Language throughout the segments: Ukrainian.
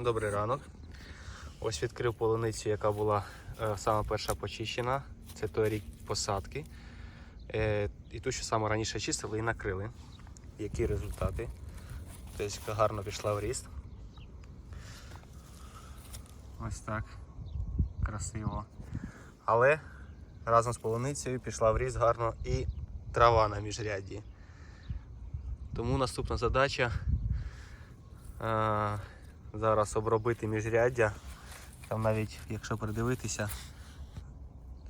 Добрий ранок. Ось відкрив полуницю, яка була е, сама перша почищена. Це той рік посадки. Е, і ту, що саме раніше чистили і накрили. Які результати? Тобто гарно пішла в ріст. Ось так. Красиво. Але разом з полуницею пішла в ріст гарно і трава на міжрядді. Тому наступна задача е, зараз обробити міжряддя. Там навіть, якщо придивитися,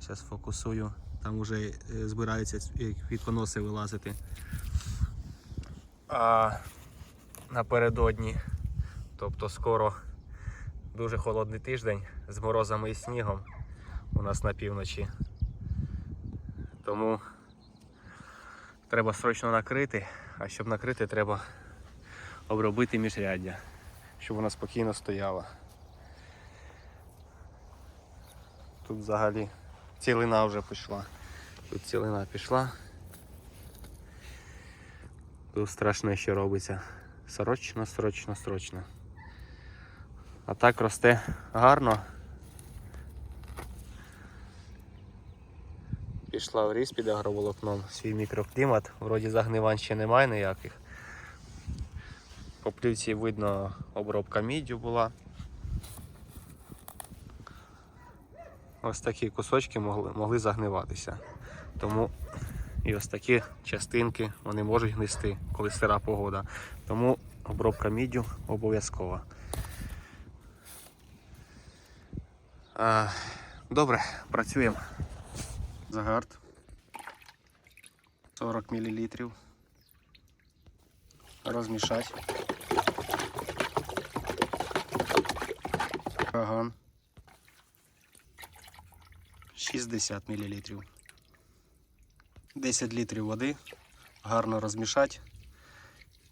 зараз фокусую, там вже збираються квітконоси вилазити. А напередодні, тобто скоро дуже холодний тиждень з морозами і снігом у нас на півночі. Тому треба срочно накрити, а щоб накрити, треба обробити міжряддя, щоб вона спокійно стояла. Тут взагалі цілина вже пішла. Тут цілина пішла. Тут страшне, що робиться. Срочно, срочно, срочно. А так росте гарно. Пішла в ріс під агроволокном, свій мікроклімат. Вроді загнивань ще немає ніяких. Плівці видно обробка міддю була. Ось такі кусочки могли, могли загниватися. Тому і ось такі частинки вони можуть гнисти, коли сира погода. Тому обробка міддю обов'язкова. Добре, працюємо. Загард. 40 мл. Розмішати. Каган. 60 мл. 10 літрів води. Гарно розмішати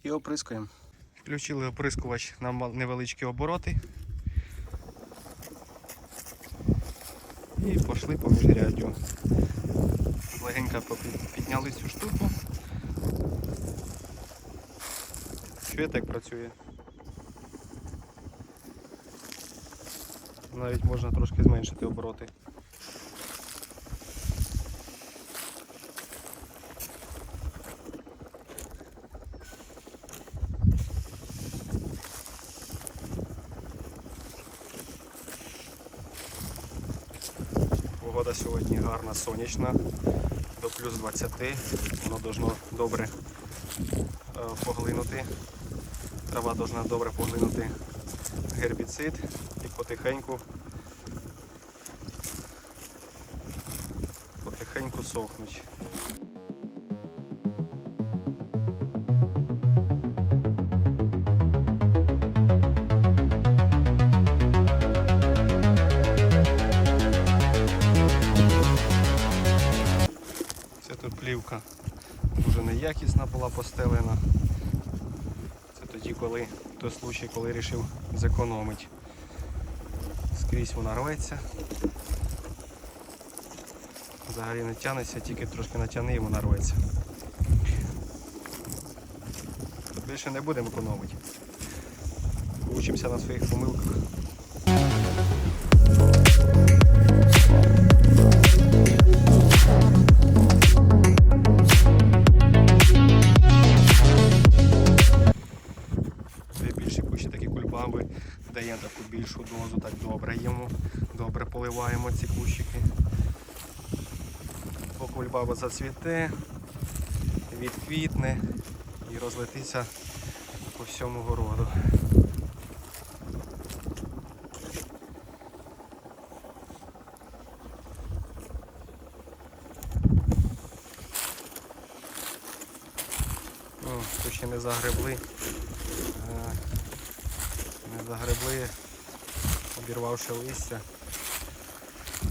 і оприскуємо. Включили оприскувач на невеличкі обороти. І пішли по міжряддю. Легенько підняли цю штуку. Чуєте, як працює? Навіть можна трошки зменшити обороти. Погода сьогодні гарна, сонячна, до плюс 20. Воно должно добре е, поглинути. Трава должна добре поглинути гербіцид і потихеньку потихеньку сохнуть. Це тут плівка дуже неякісна була постелена. Це коли той случай, коли вирішив зекономити. Скрізь вона рветься. Взагалі не тянеться, тільки трошки натягни і вона рветься. Більше не будемо економити. Учимося на своїх помилках. Такі даємо таку більшу дозу, так добре йому, добре поливаємо ці кущики. Бо кульбаба зацвіте, відквітне і розлетиться по всьому городу. О, тут ще не загребли. Загребли, обірвавши листя.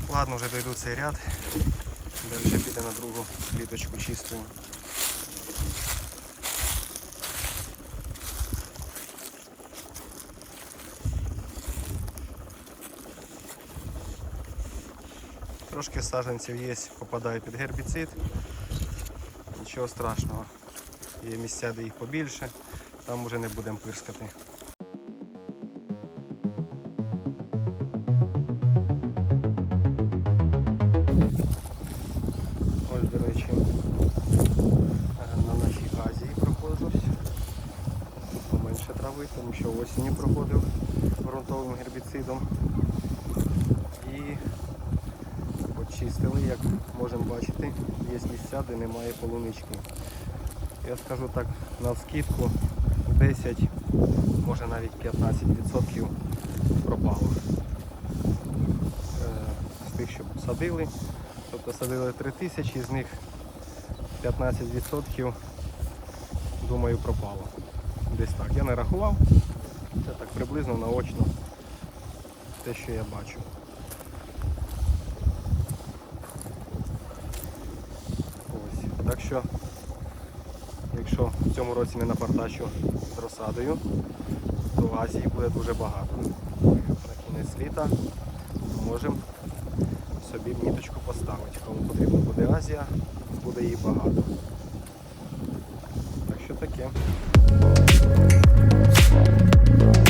Ладно, вже дойду цей ряд. Далі піде на другу кліточку чистую. Трошки саджанців є, попадає під гербіцид. Нічого страшного. Є місця, де їх побільше, там вже не будемо пирскати. Осені проходив ґрунтовим гербіцидом. І почистили, як можемо бачити, є місця, де немає полунички. Я скажу так, на скидку 10, може навіть 15% пропало. Е, З тих, що садили. Тобто садили 3 тисячі, з них 15% думаю пропало. Десь так. Я не рахував. Це так приблизно наочно те, що я бачу. Ось. Так що, якщо в цьому році не напартачу з розсадою, то Азії буде дуже багато. На кінець літа можемо собі міточку поставити. Кому потрібна буде Азія, буде її багато. Так що таке. Bye.